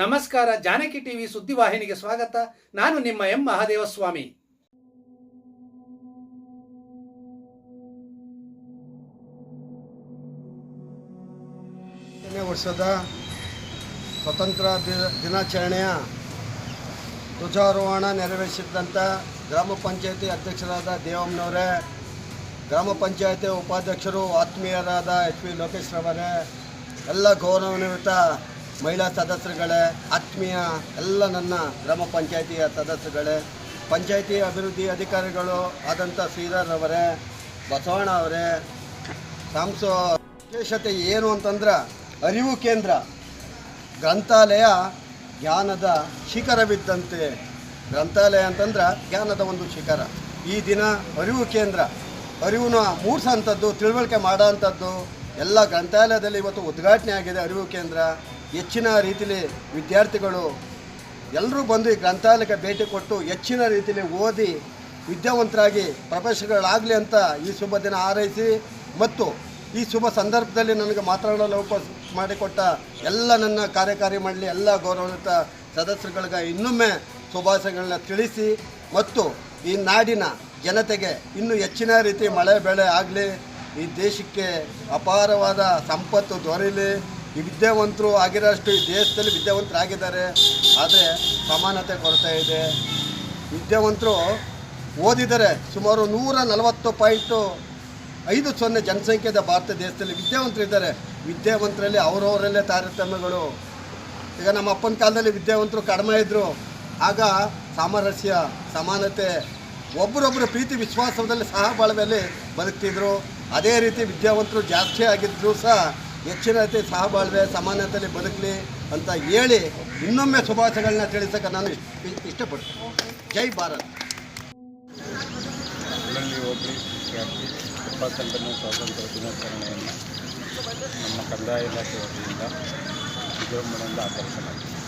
ನಮಸ್ಕಾರ, ಜಾನಕಿ ಟಿವಿ ಸುದ್ದಿವಾಹಿನಿಗೆ ಸ್ವಾಗತ. ನಾನು ನಿಮ್ಮ ಎಂ ಮಹಾದೇವಸ್ವಾಮಿ. ವರ್ಷದ ಸ್ವತಂತ್ರ ದಿನಾಚರಣೆಯ ಧ್ವಜಾರೋಹಣ ನೆರವೇರಿಸಿದ್ದಂಥ ಗ್ರಾಮ ಪಂಚಾಯತಿ ಅಧ್ಯಕ್ಷರಾದ ದೇವಮ್ಮನವರೇ, ಗ್ರಾಮ ಪಂಚಾಯತಿ ಉಪಾಧ್ಯಕ್ಷರು, ಆತ್ಮೀಯರಾದ ಎಚ್ ಪಿ ಲೋಕೇಶ್ ರವರೇ, ಎಲ್ಲ ಗೌರವಾನ್ವಿತ ಮಹಿಳಾ ಸದಸ್ಯರುಗಳೇ, ಆತ್ಮೀಯ ಎಲ್ಲ ನನ್ನ ಗ್ರಾಮ ಪಂಚಾಯಿತಿಯ ಸದಸ್ಯರುಗಳೇ, ಪಂಚಾಯಿತಿ ಅಭಿವೃದ್ಧಿ ಅಧಿಕಾರಿಗಳು ಆದಂಥ ಶ್ರೀಧರ್ರವರೇ ಬಸವಣ್ಣ ಅವರೇ, ಸಾಂಸೋ ವಿಶೇಷತೆ ಏನು ಅಂತಂದ್ರೆ ಅರಿವು ಕೇಂದ್ರ. ಗ್ರಂಥಾಲಯ ಜ್ಞಾನದ ಶಿಖರವಿದ್ದಂತೆ. ಗ್ರಂಥಾಲಯ ಅಂತಂದ್ರೆ ಜ್ಞಾನದ ಒಂದು ಶಿಖರ. ಈ ದಿನ ಅರಿವು ಕೇಂದ್ರ. ಅರಿವನ್ನ ಮೂಡಿಸೋಂಥದ್ದು, ತಿಳುವಳಿಕೆ ಮಾಡೋಂಥದ್ದು ಎಲ್ಲ ಗ್ರಂಥಾಲಯದಲ್ಲಿ ಇವತ್ತು ಉದ್ಘಾಟನೆ ಆಗಿದೆ ಅರಿವು ಕೇಂದ್ರ. ಹೆಚ್ಚಿನ ರೀತಿಯಲ್ಲಿ ವಿದ್ಯಾರ್ಥಿಗಳು ಎಲ್ಲರೂ ಬಂದು ಈ ಗ್ರಂಥಾಲಯಕ್ಕೆ ಭೇಟಿ ಕೊಟ್ಟು ಹೆಚ್ಚಿನ ರೀತಿಯಲ್ಲಿ ಓದಿ ವಿದ್ಯಾವಂತರಾಗಿ ಪ್ರೊಫೆಸರ್ಗಳಾಗಲಿ ಅಂತ ಈ ಶುಭ ದಿನ ಹಾರೈಸಿ ಮತ್ತು ಈ ಶುಭ ಸಂದರ್ಭದಲ್ಲಿ ನನಗೆ ಮಾತನಾಡಲು ಅವಕಾಶ ಮಾಡಿಕೊಟ್ಟ ಎಲ್ಲ ನನ್ನ ಕಾರ್ಯಕಾರಿ ಮಂಡಳಿ, ಎಲ್ಲ ಗೌರವಾನ್ವಿತ ಸದಸ್ಯರುಗಳಿಗೆ ಇನ್ನೊಮ್ಮೆ ಶುಭಾಶಯಗಳನ್ನ ತಿಳಿಸಿ ಮತ್ತು ಈ ನಾಡಿನ ಜನತೆಗೆ ಇನ್ನೂ ಹೆಚ್ಚಿನ ರೀತಿ ಮಳೆ, ಬೆಳೆ ಆಗಲಿ, ಈ ದೇಶಕ್ಕೆ ಅಪಾರವಾದ ಸಂಪತ್ತು ದೊರೆಯಲಿ ಈ ವಿದ್ಯಾವಂತರು ಆಗಿರೋಷ್ಟು ಈ ದೇಶದಲ್ಲಿ ವಿದ್ಯಾವಂತರಾಗಿದ್ದಾರೆ. ಆದರೆ ಸಮಾನತೆ ಕೊರತೆ ಇದೆ. ವಿದ್ಯಾವಂತರು ಓದಿದರೆ ಸುಮಾರು ನೂರ ನಲವತ್ತು ಪಾಯಿಂಟು ಐದು ಸೊನ್ನೆ ಜನಸಂಖ್ಯೆದ ಭಾರತ ದೇಶದಲ್ಲಿ ವಿದ್ಯಾವಂತರು ಇದ್ದಾರೆ. ವಿದ್ಯಾವಂತರಲ್ಲಿ ಅವರವರಲ್ಲೇ ತಾರತಮ್ಯಗಳು. ಈಗ ನಮ್ಮ ಅಪ್ಪನ ಕಾಲದಲ್ಲಿ ವಿದ್ಯಾವಂತರು ಕಡಿಮೆ ಇದ್ದರು ಆಗ ಸಾಮರಸ್ಯ, ಸಮಾನತೆ ಒಬ್ಬರೊಬ್ಬರು ಪ್ರೀತಿ, ವಿಶ್ವಾಸದಲ್ಲಿ ಸಹ ಬಾಳ್ವೆಯಲ್ಲಿ ಬದುಕ್ತಿದ್ರು. ಅದೇ ರೀತಿ ವಿದ್ಯಾವಂತರು ಜಾಸ್ತಿ ಆಗಿದ್ರು ಸಹ ಹೆಚ್ಚಿನ ರೀತಿ ಸಹಬಾಳ್ವೆ, ಸಮಾನತೆಯಲ್ಲಿ ಬದುಕಲಿ ಅಂತ ಹೇಳಿ ಇನ್ನೊಮ್ಮೆ ಶುಭಾಶಯಗಳನ್ನ ತಿಳಿಸೋಕೆ ನಾನು ಇಷ್ಟ, ಇಷ್ಟಪಡ್ತೀನಿ. ಜೈ ಭಾರತ್. ಇಪ್ಪತ್ತೆಂಟನೇ ಸ್ವಾತಂತ್ರ್ಯ ದಿನಾಚರಣೆಯನ್ನು ನಮ್ಮ ಕಂದಾಯ ಇಲಾಖೆ ವತಿಯಿಂದ ವಿಜೃಂಭಣೆಯಿಂದ ಆಚರಿಸಲಾಗಿದೆ.